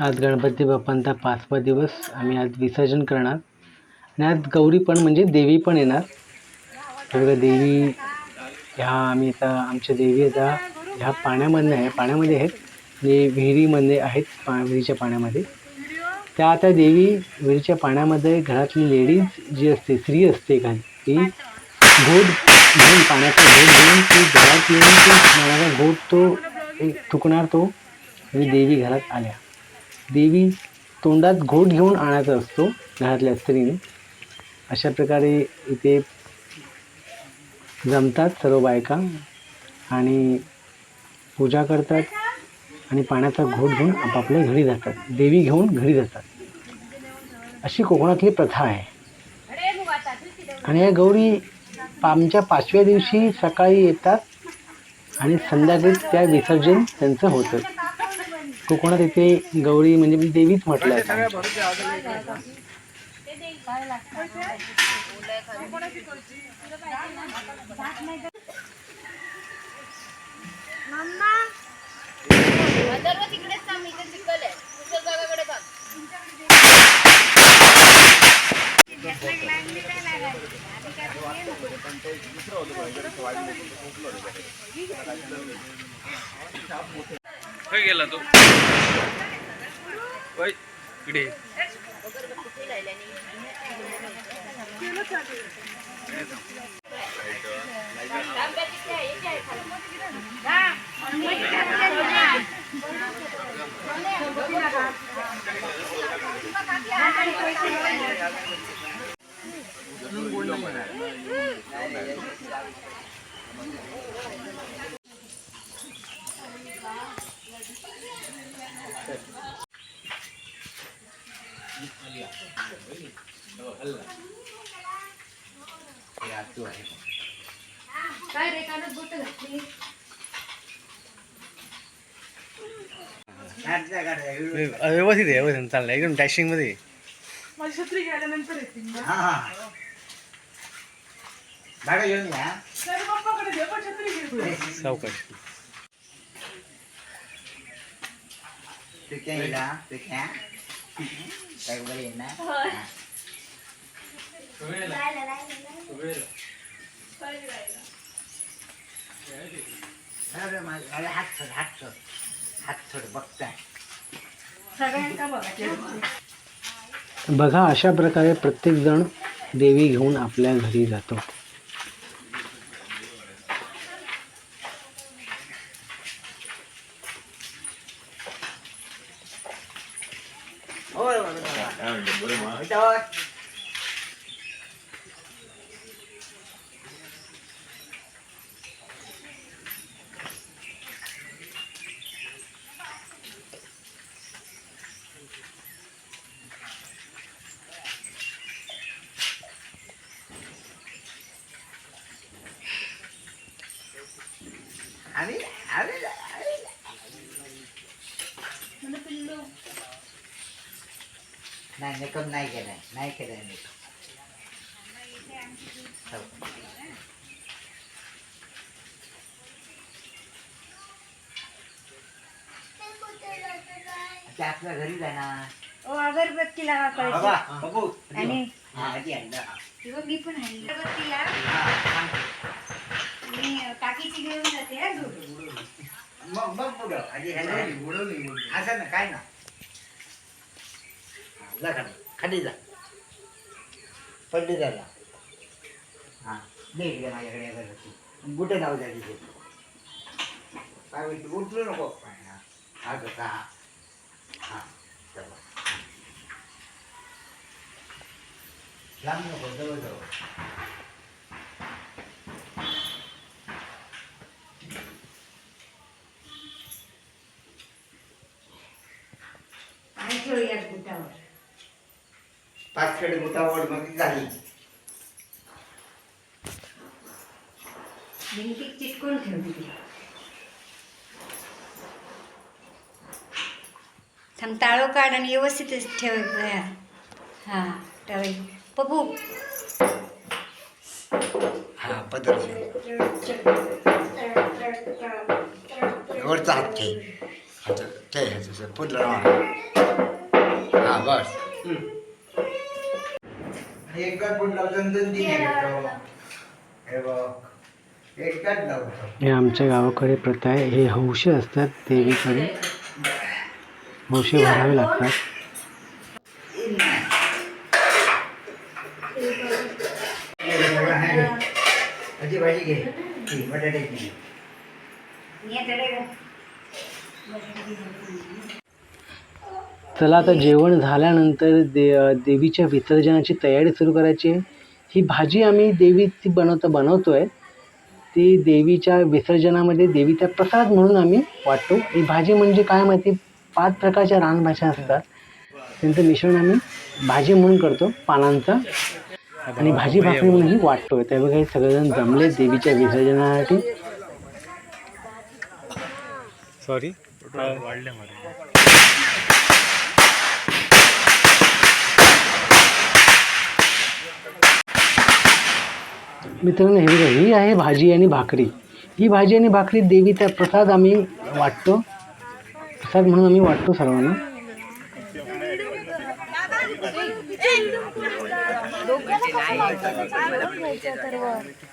आज गणपती बाप्पांचा पाचवा दिवस. आम्ही आज विसर्जन करणार. आणि आज गौरी पण म्हणजे देवी पण येणार. सगळं बघा देवी ह्या आम्ही आता आमच्या देवी आता ह्या पाण्यामधनं आहे. पाण्यामध्ये आहेत. म्हणजे विहिरीमध्ये आहेत पा विहिरीच्या पाण्यामध्ये. त्या आता देवी विहिरीच्या पाण्यामध्ये घरातली लेडीज जी असते स्त्री असते एखादी ती घोट घेऊन पाण्याचा घोट घेऊन ती घरात येऊन ती घोट तो एक थुकणार तो. देवी घरात आल्या. देवी तोंडात घोट घेऊन आणायचा असतो घरातल्या स्त्रीने. अशा प्रकारे इथे जमतात सर्व बायका आणि पूजा करतात आणि पाण्याचा घोट घेऊन आपापल्या घरी जातात. देवी घेऊन घरी जातात. अशी कोकणातली प्रथा आहे. आणि या गौरी आमच्या पाचव्या दिवशी सकाळी येतात आणि संध्याकाळी त्या विसर्जन त्यांचं होतं. कोकणात इथे गौरी म्हणजे देवीच म्हटलं आहे. अथर्व तिकडेच थांब इथे चिखल आहे दुसऱ्या जागाकडे बघ काय गेला तो होय, इकडे व्यवस्थित आहे व्यवस्थित चाललं एकदम डॅशिंगमध्ये माझी छत्री गेल्यानंतर येते हा हा. गाडी घेऊन या. तर पप्पाकडे दे पण छत्री घेतो सावकाश. तू क्या तू क्या? काय बरं आहे ना अरे माझं अरे हात सोड हात सोड हात सोड बघताय सगळ्यांका बघा. बघा अशा प्रकारे प्रत्येकजण देवी घेऊन आपल्या घरी जातो होय होय अरे अरे अरे नाही मेकअप नाही केलाय नाही केलाय मेकअप हो. ते आपल्या घरी जाणार ओ अगरबत्ती लावा बाबा कळशी बघू. आणि? हा आधी आणलं हा. ही बघ, मी पण आहे. अगरबत्ती लाव हा. मी अ, काकीची घेऊन जाते हा दूध मग मग पुढं आधी ह्याला असं ना काय ना. हा, जा खाली. खाली जा पडली जायला हा दे इकडे माझ्याकडे अगरबत्ती बुटे लावू द्या तिथे काय होईल उठलो नको हा, हा कसा हा मुतावडमध्ये झाली. भिंतीत चिटकून ठेवली थांब ताळो काढ आणि व्यवस्थित ठेव हां ठेव पप्पू हा पदर वरचा हात ठेव हात ह्याचं पुढला हा बस. एकच बोट लावतो दोन तीन घेतो हे बघ. लावतो. हे आमच्या गावाकडे प्रथा आहे. हे हौशे असतात देवीकडे हौशे भरावे लागतात. अशी भाजी घे. ती बटाट्याची. चला आता जेवण झाल्यानंतर दे देवीच्या विसर्जनाची तयारी सुरू करायची आहे. ही भाजी आम्ही देवीची बनवता बनवतो आहे ती देवीच्या विसर्जनामध्ये देवीचा प्रसाद म्हणून आम्ही वाटतो. ही भाजी म्हणजे काय माहिती? पाच प्रकारच्या रानभाज्या असतात. त्यांचं मिश्रण आम्ही भाजी म्हणून करतो पानांचा. आणि भाजी भाकरी म्हणून ही वाटतो त्यामुळे हे सगळेजण जमले देवीच्या विसर्जनासाठी. सॉरी वाढले मित्रांनो हे बघा ही आहे भाजी आणि भाकरी. ही भाजी आणि भाकरी देवीचा प्रसाद आम्ही वाटतो. प्रसाद म्हणून आम्ही वाटतो सर्वांना.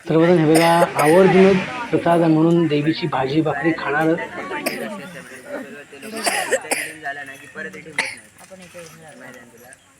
सर्वजण हे बघा आवर्जून प्रसाद म्हणून देवीची भाजी भाकरी खाणार.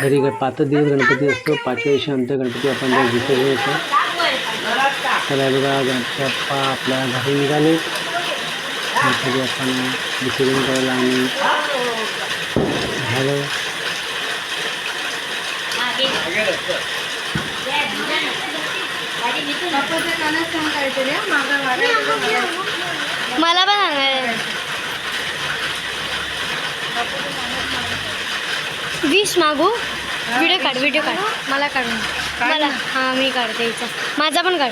घरी पाच दिवस गणपती असतो पाचव्या दिवशी गणपती बाप्पांचं विसर्जन होतं तर बघा गणपती घरी विसर्जन करायला आम्ही झालं वीस मागू? व्हिडिओ काढ व्हिडिओ काढ. मला काढून मला. हां मी काढते हिचा माझा पण काढ.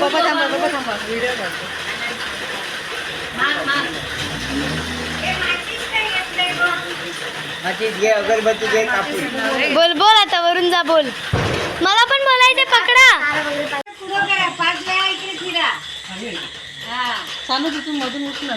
पप्पा थांबा पप्पा थांबा. व्हिडिओ काढतो माची घे अगरबत्ती घे कापूस. बोल बोल आता वरून जा बोल. मला पण बोलायचे पकडा. चालू तिथून मधून उठणार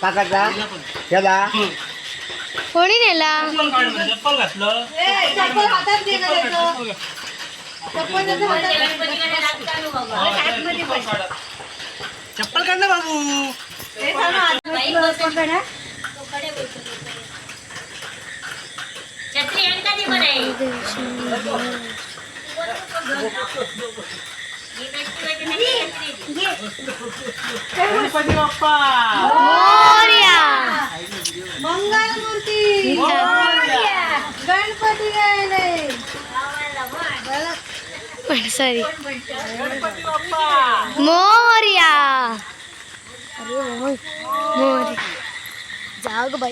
काकाचा त्याला कोणी नेला गणपतीकडे लागता बाबा आतमध्ये बस चप्पल काढ ना बाबू बाई बस तो कडे बसतो. छत्री आहे का ती बरं आहे? ही नसती पाहिजे ना ती छत्री. गणपती बाप्पा मोरया. मंगलमूर्ती. गणपती पण सॉरी मोरया. अरे मोर मोर जाग बाई.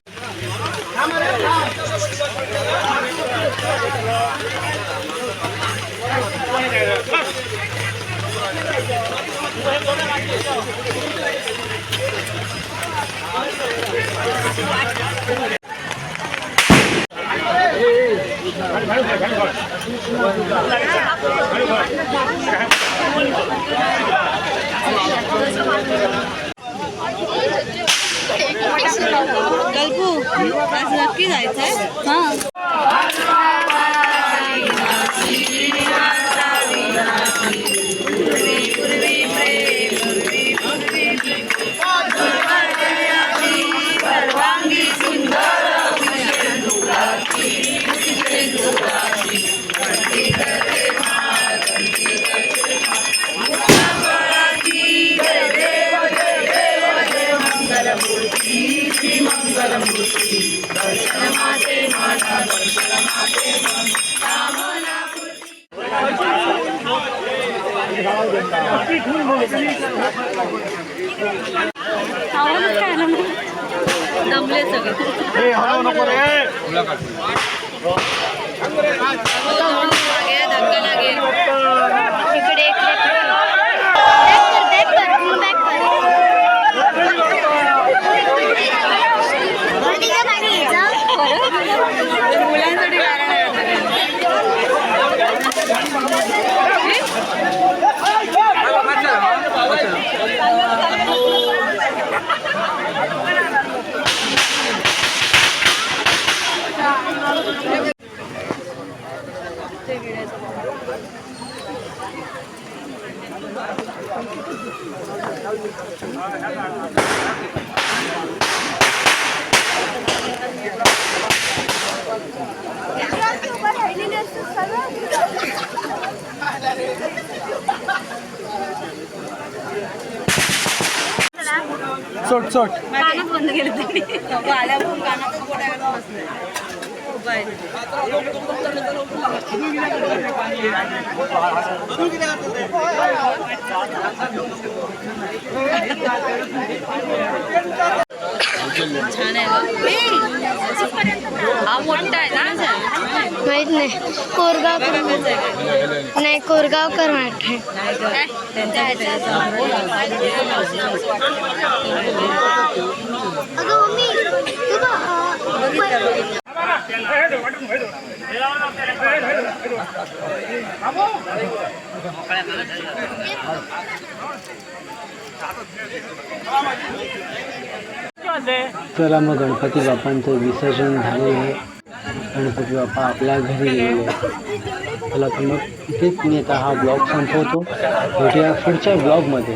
कल्पू आज नक्की जायचंय हा दमले सगळे धक्का लागेल सोट सोट कानात बंद केलं त्यांनी नको आल्यापासून कानातच बोटायला बसले उभा आहे. छान आहे हा मोठा आहे ना माहीत नाही कोरगावकर नाही कोरगावकर वाटत काय? त्यांच्या चला मग गणपती बाप्पांचं विसर्जन झालेलं आहे गणपती बाप्पा आपल्या घरी आहेत चला तर मग इथेच मी आता हा ब्लॉग संपवतो. भेटूया पुढच्या ब्लॉगमध्ये.